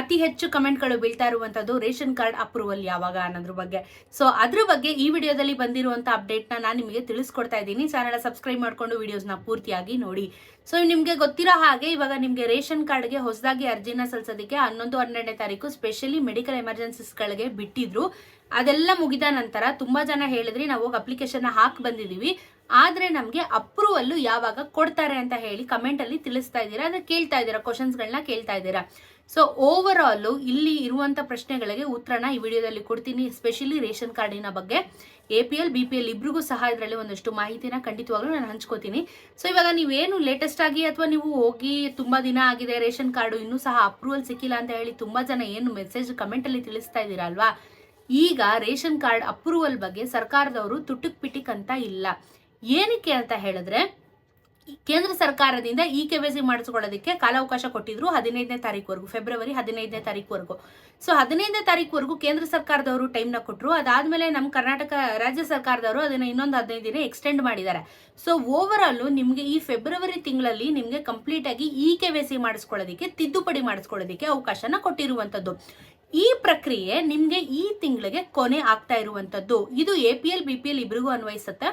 ಅತಿ ಹೆಚ್ಚು ಕಮೆಂಟ್ಗಳು ಬೀಳ್ತಾ ಇರುವಂತದ್ದು ರೇಷನ್ ಕಾರ್ಡ್ ಅಪ್ರೂವಲ್ ಯಾವಾಗ ಅನ್ನೋದ್ರ ಬಗ್ಗೆ. ಸೊ ಅದ್ರ ಬಗ್ಗೆ ಈ ವಿಡಿಯೋದಲ್ಲಿ ಬಂದಿರುವಂತ ಅಪ್ಡೇಟ್ನ ನಾನು ನಿಮಗೆ ತಿಳಿಸ್ಕೊಡ್ತಾ ಇದ್ದೀನಿ. ಚಾನಲ್ ಸಬ್ಸ್ಕ್ರೈಬ್ ಮಾಡ್ಕೊಂಡು ವಿಡಿಯೋಸ್ನ ಪೂರ್ತಿಯಾಗಿ ನೋಡಿ. ಸೊ ನಿಮಗೆ ಗೊತ್ತಿರೋ ಹಾಗೆ ಇವಾಗ ನಿಮಗೆ ರೇಷನ್ ಕಾರ್ಡ್ಗೆ ಹೊಸದಾಗಿ ಅರ್ಜಿನ ಸಲ್ಲಿಸೋದಕ್ಕೆ ಹನ್ನೊಂದು, ಹನ್ನೆರಡನೇ ತಾರೀಕು ಸ್ಪೆಷಲಿ ಮೆಡಿಕಲ್ ಎಮರ್ಜೆನ್ಸೀಸ್ಗಳಿಗೆ ಬಿಟ್ಟಿದ್ರು. ಅದೆಲ್ಲ ಮುಗಿದ ನಂತರ ತುಂಬಾ ಜನ ಹೇಳಿದ್ರಿ, ನಾವು ಅಪ್ಲಿಕೇಶನ್ ಹಾಕಿ ಬಂದಿದೀವಿ. ಆದ್ರೆ ನಮಗೆ ಅಪ್ರೂವಲ್ ಯಾವಾಗ ಕೊಡ್ತಾರೆ ಅಂತ ಹೇಳಿ ಕಮೆಂಟಲ್ಲಿ ತಿಳಿಸ್ತಾ ಇದ್ದೀರಾ? ಅಂದರೆ ಕೇಳ್ತಾ ಇದ್ದೀರಾ? ಕ್ವಶನ್ಸ್ಗಳನ್ನ ಕೇಳ್ತಾ ಇದ್ದೀರಾ? ಸೊ ಓವರ್ ಆಲ್ ಇಲ್ಲಿ ಇರುವಂತ ಪ್ರಶ್ನೆಗಳಿಗೆ ಉತ್ತರನ ಈ ವಿಡಿಯೋದಲ್ಲಿ ಕೊಡ್ತೀನಿ ಎಸ್ಪೆಷಲಿ ರೇಷನ್ ಕಾರ್ಡಿನ ಬಗ್ಗೆ. A P L B P L ಇಬ್ರಿಗೂ ಸಹ ಇದರಲ್ಲಿ ಒಂದಷ್ಟು ಮಾಹಿತಿನ ಖಂಡಿತವಾಗ್ಲೂ ನಾನು ಹಂಚ್ಕೋತೀನಿ. ಸೊ ಇವಾಗ ನೀವೇನು ಲೇಟೆಸ್ಟ್ ಆಗಿ ಅಥವಾ ನೀವು ಹೋಗಿ ತುಂಬಾ ದಿನ ಆಗಿದೆ, ರೇಷನ್ ಕಾರ್ಡು ಇನ್ನೂ ಸಹ ಅಪ್ರೂವಲ್ ಸಿಕ್ಕಿಲ್ಲ ಅಂತ ಹೇಳಿ ತುಂಬಾ ಜನ ಏನು ಮೆಸೇಜ್ ಕಮೆಂಟಲ್ಲಿ ತಿಳಿಸ್ತಾ ಇದ್ದೀರಾ ಅಲ್ವಾ? ಈಗ ರೇಷನ್ ಕಾರ್ಡ್ ಅಪ್ರೂವಲ್ ಬಗ್ಗೆ ಸರ್ಕಾರದವರು ತುಟುಕ್ ಪಿಟಿಕ್ ಅಂತ ಇಲ್ಲ. ಏನಕ್ಕೆ ಅಂತ ಹೇಳಿದ್ರೆ, ಕೇಂದ್ರ ಸರ್ಕಾರದಿಂದ ಇ ಕೆ ಸಿ ಮಾಡಿಸ್ಕೊಳ್ಳೋದಕ್ಕೆ ಕಾಲಾವಕಾಶ ಕೊಟ್ಟಿದ್ರು ಹದಿನೈದನೇ ತಾರೀಕುವರೆಗೂ, ಫೆಬ್ರವರಿ ಹದಿನೈದನೇ ತಾರೀಕುವರೆಗೂ. ಸೊ ಹದಿನೈದನೇ ತಾರೀಕುವರೆಗೂ ಕೇಂದ್ರ ಸರ್ಕಾರದವರು ಟೈಮ್ನ ಕೊಟ್ಟರು ಅದಾದಮೇಲೆ ನಮ್ಮ ಕರ್ನಾಟಕ ರಾಜ್ಯ ಸರ್ಕಾರದವರು ಅದನ್ನ ಇನ್ನೊಂದು ಹದಿನೈದು ದಿನ ಎಕ್ಸ್ಟೆಂಡ್ ಮಾಡಿದ್ದಾರೆ. ಸೊ ಓವರ್ ಆಲ್ ನಿಮಗೆ ಈ ಫೆಬ್ರವರಿ ತಿಂಗಳಲ್ಲಿ ನಿಮಗೆ ಕಂಪ್ಲೀಟ್ ಆಗಿ ಇ ಕೆ ಸಿ ಮಾಡಿಸ್ಕೊಳ್ಳೋದಕ್ಕೆ, ತಿದ್ದುಪಡಿ ಮಾಡಿಸ್ಕೊಳ್ಳೋದಕ್ಕೆ ಅವಕಾಶನ ಕೊಟ್ಟಿರುವಂಥದ್ದು. ಈ ಪ್ರಕ್ರಿಯೆ ನಿಮಗೆ ಈ ತಿಂಗಳಿಗೆ ಕೊನೆ ಆಗ್ತಾ ಇರುವಂಥದ್ದು. ಇದು A P L B P L ಇಬ್ರಿಗೂ ಅನ್ವಯಿಸುತ್ತೆ.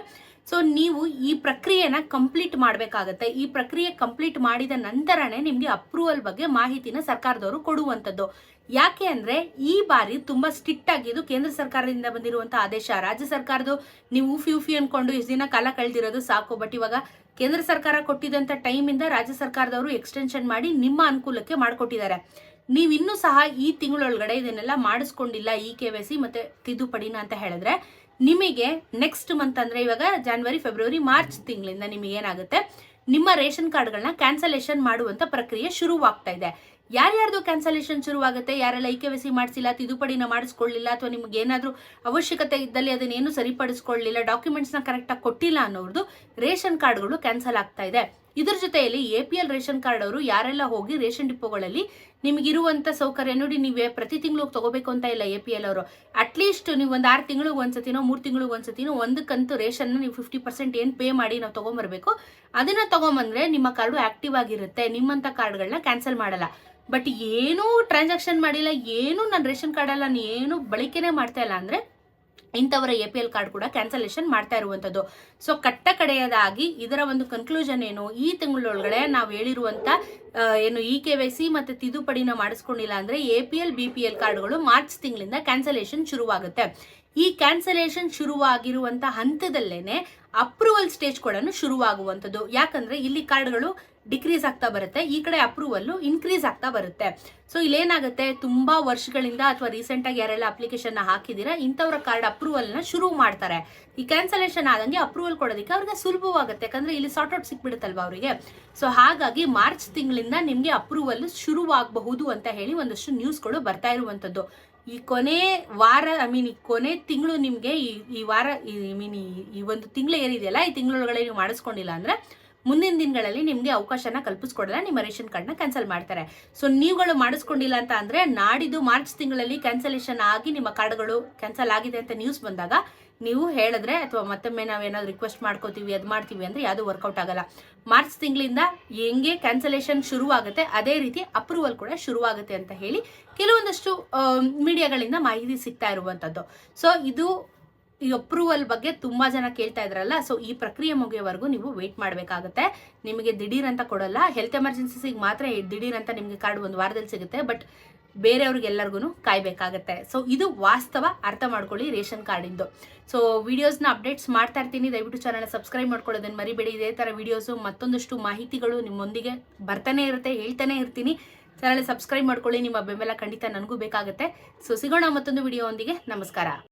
ಸೊ ನೀವು ಈ ಪ್ರಕ್ರಿಯೆನ ಕಂಪ್ಲೀಟ್ ಮಾಡಬೇಕಾಗತ್ತೆ. ಈ ಪ್ರಕ್ರಿಯೆ ಕಂಪ್ಲೀಟ್ ಮಾಡಿದ ನಂತರನೇ ನಿಮಗೆ ಅಪ್ರೂವಲ್ ಬಗ್ಗೆ ಮಾಹಿತಿನ ಸರ್ಕಾರದವರು ಕೊಡುವಂಥದ್ದು. ಯಾಕೆ ಅಂದ್ರೆ, ಈ ಬಾರಿ ತುಂಬಾ ಸ್ಟ್ರಿಕ್ಟ್ ಆಗಿದ್ದು ಕೇಂದ್ರ ಸರ್ಕಾರದಿಂದ ಬಂದಿರುವಂತಹ ಆದೇಶ. ರಾಜ್ಯ ಸರ್ಕಾರದ್ದು, ನೀವು ಉಫಿ ಉಫಿ ಅನ್ಕೊಂಡು ಇಷ್ಟು ದಿನ ಕಾಲ ಕಳೆದಿರೋದು ಸಾಕು. ಬಟ್ ಇವಾಗ ಕೇಂದ್ರ ಸರ್ಕಾರ ಕೊಟ್ಟಿದಂತ ಟೈಮ್ ಇಂದ ರಾಜ್ಯ ಸರ್ಕಾರದವರು ಎಕ್ಸ್ಟೆನ್ಷನ್ ಮಾಡಿ ನಿಮ್ಮ ಅನುಕೂಲಕ್ಕೆ ಮಾಡಿಕೊಟ್ಟಿದ್ದಾರೆ. ನೀವಿನ್ನೂ ಸಹ ಈ ತಿಂಗಳೊಳಗಡೆ ಇದನ್ನೆಲ್ಲ ಮಾಡಿಸ್ಕೊಂಡಿಲ್ಲ. ಇ ಕೆ ವೈ ಸಿ ಮತ್ತೆ ತಿದ್ದುಪಡಿನ ಅಂತ ಹೇಳಿದ್ರೆ ನಿಮಗೆ ನೆಕ್ಸ್ಟ್ ಮಂತ್ ಅಂದ್ರೆ ಇವಾಗ ಜಾನ್ವರಿ ಫೆಬ್ರವರಿ ಮಾರ್ಚ್ ತಿಂಗಳಿಂದ ನಿಮಗೆ ಏನಾಗುತ್ತೆ? ನಿಮ್ಮ ರೇಷನ್ ಕಾರ್ಡ್ಗಳನ್ನ ಕ್ಯಾನ್ಸಲೇಷನ್ ಮಾಡುವಂತ ಪ್ರಕ್ರಿಯೆ ಶುರುವಾಗ್ತಾ ಇದೆ. ಯಾರ್ಯಾರ್ದು ಕ್ಯಾನ್ಸಲೇಷನ್ ಶುರುವಾಗುತ್ತೆ? ಯಾರೆಲ್ಲ ಐ ಕೆ ಸಿ ಮಾಡಿಸಿಲ್ಲ, ತಿದ್ದುಪಡಿನ ಮಾಡಿಸ್ಕೊಳ್ಳಿಲ್ಲ, ಅಥವಾ ನಿಮ್ಗೆ ಏನಾದರೂ ಅವಶ್ಯಕತೆ ಇದ್ದಲ್ಲಿ ಅದನ್ನೇನು ಸರಿಪಡಿಸ್ಕೊಳ್ಳಿಲ್ಲ ಡಾಕ್ಯುಮೆಂಟ್ಸ್ನ ಕರೆಕ್ಟಾಗಿ ಕೊಟ್ಟಿಲ್ಲ ಅನ್ನೋರ್ದು ರೇಷನ್ ಕಾರ್ಡ್ಗಳು ಕ್ಯಾನ್ಸಲ್ ಆಗ್ತಾ ಇದೆ. ಇದ್ರ ಜೊತೆಯಲ್ಲಿ A P L ration card ಅವರು ಯಾರೆಲ್ಲ ಹೋಗಿ ರೇಷನ್ ಡಿಪೋಗಳಲ್ಲಿ ನಿಮಗಿರುವಂಥ ಸೌಕರ್ಯ ನೋಡಿ ನೀವೇ ಪ್ರತಿ ತಿಂಗಳು ತಗೋಬೇಕು ಅಂತ ಇಲ್ಲ ಎ ಪಿ ಎಲ್ ಅವರು. ಅಟ್ಲೀಸ್ಟ್ ನೀವು ಒಂದು ಆರು ತಿಂಗಳಿಗೆ ಒಂದ್ಸತಿನೋ ಮೂರು ತಿಂಗಳಿಗೆ ಒಂದ್ಸತಿನೋ ಒಂದಕ್ಕಂತೂ ರೇಷನ್ ನೀವು ಫಿಫ್ಟಿ ಪರ್ಸೆಂಟ್ ಏನು ಪೇ ಮಾಡಿ ನಾವು ತಗೊಂಬರ್ಬೇಕು. ಅದನ್ನ ತಗೊಂಬಂದ್ರೆ ನಿಮ್ಮ ಕಾರ್ಡು ಆಕ್ಟಿವ್ ಆಗಿರುತ್ತೆ. ನಿಮ್ಮಂತ ಕಾರ್ಡ್ಗಳನ್ನ ಕ್ಯಾನ್ಸಲ್ ಮಾಡಲ್ಲ. ಬಟ್ ಏನೂ ಟ್ರಾನ್ಸಾಕ್ಷನ್ ಮಾಡಿಲ್ಲ, ಏನು ನನ್ನ ರೇಷನ್ ಕಾರ್ಡಲ್ಲ, ನಾನು ಏನು ಬಳಕೆನೇ ಮಾಡ್ತಾ ಇಲ್ಲ ಅಂದ್ರೆ ಇಂಥವರ ಎ ಪಿ ಎಲ್ ಕಾರ್ಡ್ ಕೂಡ ಕ್ಯಾನ್ಸಲೇಷನ್ ಮಾಡ್ತಾ ಇರುವಂಥದ್ದು. ಸೊ ಕಟ್ಟ ಕಡೆಯದಾಗಿ ಇದರ ಒಂದು ಕನ್ಕ್ಲೂಷನ್ ಏನು? ಈ ತಿಂಗಳೊಳಗಡೆ ನಾವು ಹೇಳಿರುವಂತ ಏನು ಇ ಕೆ ವೈ ಸಿ ಮತ್ತು ತಿದ್ದುಪಡಿನ ಮಾಡಿಸ್ಕೊಂಡಿಲ್ಲ ಅಂದ್ರೆ A P L B P L ಕಾರ್ಡ್ಗಳು ಮಾರ್ಚ್ ತಿಂಗಳಿಂದ ಕ್ಯಾನ್ಸಲೇಷನ್ ಶುರುವಾಗುತ್ತೆ. ಈ ಕ್ಯಾನ್ಸಲೇಷನ್ ಶುರುವಾಗಿರುವಂತ ಹಂತದಲ್ಲೇನೆ ಅಪ್ರೂವಲ್ ಸ್ಟೇಜ್ ಕೂಡ ಶುರುವಾಗುವಂಥದ್ದು. ಯಾಕಂದ್ರೆ ಇಲ್ಲಿ ಕಾರ್ಡ್ಗಳು ಡಿಕ್ರೀಸ್ ಆಗ್ತಾ ಬರುತ್ತೆ, ಈ ಕಡೆ ಅಪ್ರೂವಲ್ ಇನ್ಕ್ರೀಸ್ ಆಗ್ತಾ ಬರುತ್ತೆ. ಸೊ, ಇಲ್ಲೇನಾಗುತ್ತೆ, ತುಂಬಾ ವರ್ಷಗಳಿಂದ ಅಥವಾ ರೀಸೆಂಟ್ ಆಗಿ ಯಾರೆಲ್ಲ ಅಪ್ಲಿಕೇಶನ್ ಹಾಕಿದ್ದೀರಾ, ಇಂಥವ್ರ ಕಾರ್ಡ್ ಅಪ್ರೂವಲ್ನ ಶುರು ಮಾಡ್ತಾರೆ. ಈ ಕ್ಯಾನ್ಸಲೇಷನ್ ಆದಂಗೆ ಅಪ್ರೂವಲ್ ಕೊಡೋದಕ್ಕೆ ಅವ್ರಿಗೆ ಸುಲಭವಾಗುತ್ತೆ. ಯಾಕಂದ್ರೆ ಇಲ್ಲಿ ಸಾರ್ಟ್ ಔಟ್ ಅವರಿಗೆ? ಸೊ, ಹಾಗಾಗಿ ಮಾರ್ಚ್ ತಿಂಗಳಿಂದ ನಿಮ್ಗೆ ಅಪ್ರೂವಲ್ ಶುರುವಾಗಬಹುದು ಅಂತ ಹೇಳಿ ಒಂದಷ್ಟು ನ್ಯೂಸ್ಗಳು ಬರ್ತಾ ಇರುವಂತದ್ದು ಈ ಕೊನೆ ವಾರ, ಐ ಮೀನ್ ಈ ಕೊನೆ ತಿಂಗಳು ನಿಮ್ಗೆ ಈ ಈ ವಾರ ಐ ಮೀನ್ ಈ ಒಂದು ತಿಂಗಳು ಏನಿದೆಯಲ್ಲ, ಈ ತಿಂಗಳೊಳಗಡೆ ನೀವು ಮಾಡಿಸ್ಕೊಂಡಿಲ್ಲ ಅಂದ್ರೆ ಮುಂದಿನ ದಿನಗಳಲ್ಲಿ ನಿಮಗೆ ಅವಕಾಶನ ಕಲ್ಪಿಸ್ಕೊಡಲ್ಲ, ನಿಮ್ಮ ರೇಷನ್ ಕಾರ್ಡ್ನ ಕ್ಯಾನ್ಸಲ್ ಮಾಡ್ತಾರೆ. ಸೊ ನೀವುಗಳು ಮಾಡಿಸ್ಕೊಂಡಿಲ್ಲ ಅಂತ ಅಂದರೆ ನಾಡಿದ್ದು ಮಾರ್ಚ್ ತಿಂಗಳಲ್ಲಿ ಕ್ಯಾನ್ಸಲೇಷನ್ ಆಗಿ ನಿಮ್ಮ ಕಾರ್ಡ್ಗಳು ಕ್ಯಾನ್ಸಲ್ ಆಗಿದೆ ಅಂತ ನ್ಯೂಸ್ ಬಂದಾಗ ನೀವು ಹೇಳಿದ್ರೆ ಅಥವಾ ಮತ್ತೊಮ್ಮೆ ನಾವೇನಾದ್ರು ರಿಕ್ವೆಸ್ಟ್ ಮಾಡ್ಕೋತೀವಿ, ಅದು ಮಾಡ್ತೀವಿ ಅಂದ್ರೆ ಯಾವುದು ವರ್ಕೌಟ್ ಆಗಲ್ಲ. ಮಾರ್ಚ್ ತಿಂಗಳಿಂದ ಹೆಂಗೆ ಕ್ಯಾನ್ಸಲೇಷನ್ ಶುರುವಾಗುತ್ತೆ, ಅದೇ ರೀತಿ ಅಪ್ರೂವಲ್ ಕೂಡ ಶುರುವಾಗುತ್ತೆ ಅಂತ ಹೇಳಿ ಕೆಲವೊಂದಷ್ಟು ಮೀಡಿಯಾಗಳಿಂದ ಮಾಹಿತಿ ಸಿಗ್ತಾ ಇರುವಂಥದ್ದು ಸೊ ಇದು ಈ ಅಪ್ರೂವಲ್ ಬಗ್ಗೆ ತುಂಬಾ ಜನ ಕೇಳ್ತಾ ಇದ್ರಲ್ಲ ಸೊ ಈ ಪ್ರಕ್ರಿಯೆ ಮುಗಿಯೋವರೆಗೂ ನೀವು ವೇಟ್ ಮಾಡಬೇಕಾಗುತ್ತೆ. ನಿಮಗೆ ದಿಢೀರ್ ಅಂತ ಕೊಡಲ್ಲ ಹೆಲ್ತ್ ಎಮರ್ಜೆನ್ಸಿಗೆ ಮಾತ್ರ ದಿಢೀರ್ ಅಂತ ನಿಮಗೆ ಕಾರ್ಡ್ ಒಂದು ವಾರದಲ್ಲಿ ಸಿಗುತ್ತೆ ಬಟ್ ಬೇರೆಯವ್ರಿಗೆಲ್ಲರಿಗೂ ಕಾಯ್ಬೇಕಾಗತ್ತೆ. ಸೊ ಇದು ವಾಸ್ತವ, ಅರ್ಥ ಮಾಡ್ಕೊಳ್ಳಿ ರೇಷನ್ ಕಾರ್ಡಿಂದು. ಸೊ ವಿಡಿಯೋಸ್ನ ಅಪ್ಡೇಟ್ಸ್ ಮಾಡ್ತಾ ಇರ್ತೀನಿ, ದಯವಿಟ್ಟು ಚಾನಲ್ ಸಬ್ಸ್ಕ್ರೈಬ್ ಮಾಡ್ಕೊಳ್ಳೋದನ್ನ ಮರಿಬೇಡಿ. ಇದೇ ಥರ ವಿಡಿಯೋಸು ಮತ್ತೊಂದಷ್ಟು ಮಾಹಿತಿಗಳು ನಿಮ್ಮೊಂದಿಗೆ ಬರ್ತಾನೆ ಇರುತ್ತೆ, ಹೇಳ್ತಾನೆ ಇರ್ತೀನಿ. ಚಾನಲ್ ಸಬ್ಸ್ಕ್ರೈಬ್ ಮಾಡ್ಕೊಳ್ಳಿ, ನಿಮ್ಮ ಬೆಂಬಲ ಖಂಡಿತ ನನಗೂ ಬೇಕಾಗುತ್ತೆ. ಸೊ ಸಿಗೋಣ ಮತ್ತೊಂದು ವಿಡಿಯೋ ನಮಸ್ಕಾರ.